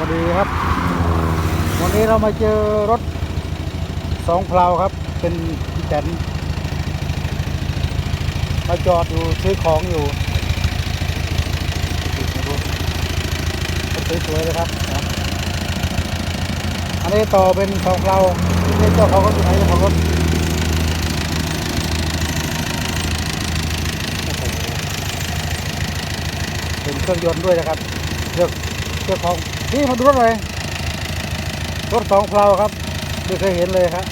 วัสดีครับ วันนี้เรามาเจอรถสองเพลาครับ เป็นพี่แตนมาจอดอยู่ซื้อของอยู่สวยๆเลยครับ อันนี้ต่อเป็นสองเพลานี่เจ้าของรถอยู่ไหนเจ้าของรถเป็นเครื่องยนต์ด้วยนะครับเลือกเจ้าของ นี่มาดูรถเลยรถสองเพลาครับไม่เคยเห็นเลยครับ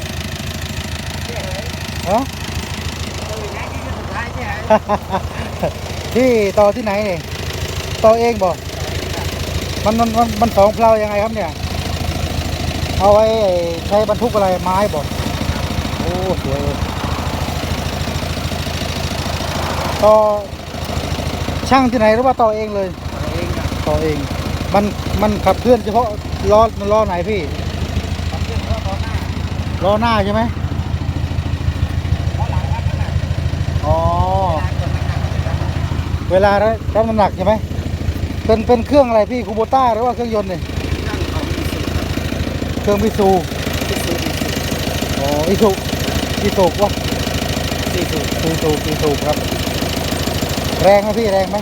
ฮะที่ต่อที่ไหนนี่ต่อเองบ่มันมันมันมันสองเพลายังไงครับเนี่ย เอาไว้ใช้บรรทุกอะไรไม้บ่โอ้สวยเลยต่อช่างที่ไหนหรือว่าต่อเองเลย ต่อเอง มันมันขับเคลื่อนเฉพาะล้อล้อไหนพี่ล้อหน้าใช่ไหมอ๋อเวลารับน้ำหนักใช่ไหมเป็นเป็นเครื่องอะไรพี่คูโบต้าหรือว่าเครื่องยนต์เนี่ยเครื่องวิซูอ๋ออิซูอิซูวะอิซูอิซูอิซูครับ แรงไหมพี่แรงไหม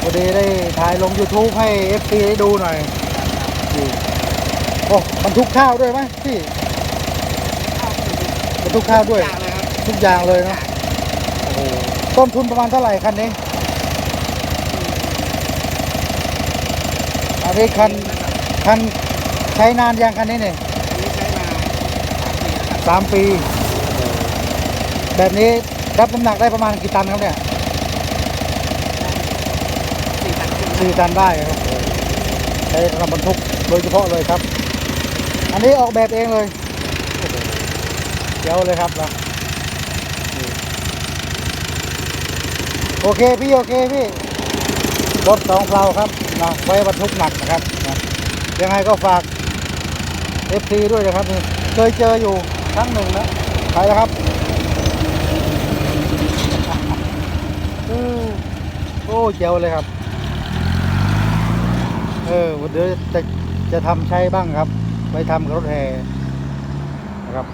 พอดีได้ถ่ายลง YouTube ให้ FC ได้ดูหน่อยนี่โอ้บรรทุกข้าวด้วยไหมพี่บรรทุกข้าวด้วยทุกอย่างเลยเนอะโอ้โหต้นทุนประมาณเท่าไหร่คันนี้ อันนี้คันคันใช้นานยังคันนี้เนี่ยสามปี แบบนี้รับน้ำหนักได้ประมาณกี่ตันครับเนี่ย สี่ตันได้ครับใช้สำหรับบรรทุกโดยเฉพาะเลยครับ อันนี้ออกแบบเองเลยเดี๋ยวเลยครับนะโอเคพี่โอเคพี่รถสองเพลาครับนะไว้บรรทุกหนักนะครับนะยังไงก็ฝาก FC ด้วยนะครับนี่เคยเจออยู่ครั้งหนึ่งนะไปแล้วครับอืมโอ้เจ๋วเลยครับ เดี๋ยวจะจะทำใช้บ้างครับ ไปทำกับรถแห่นะครับ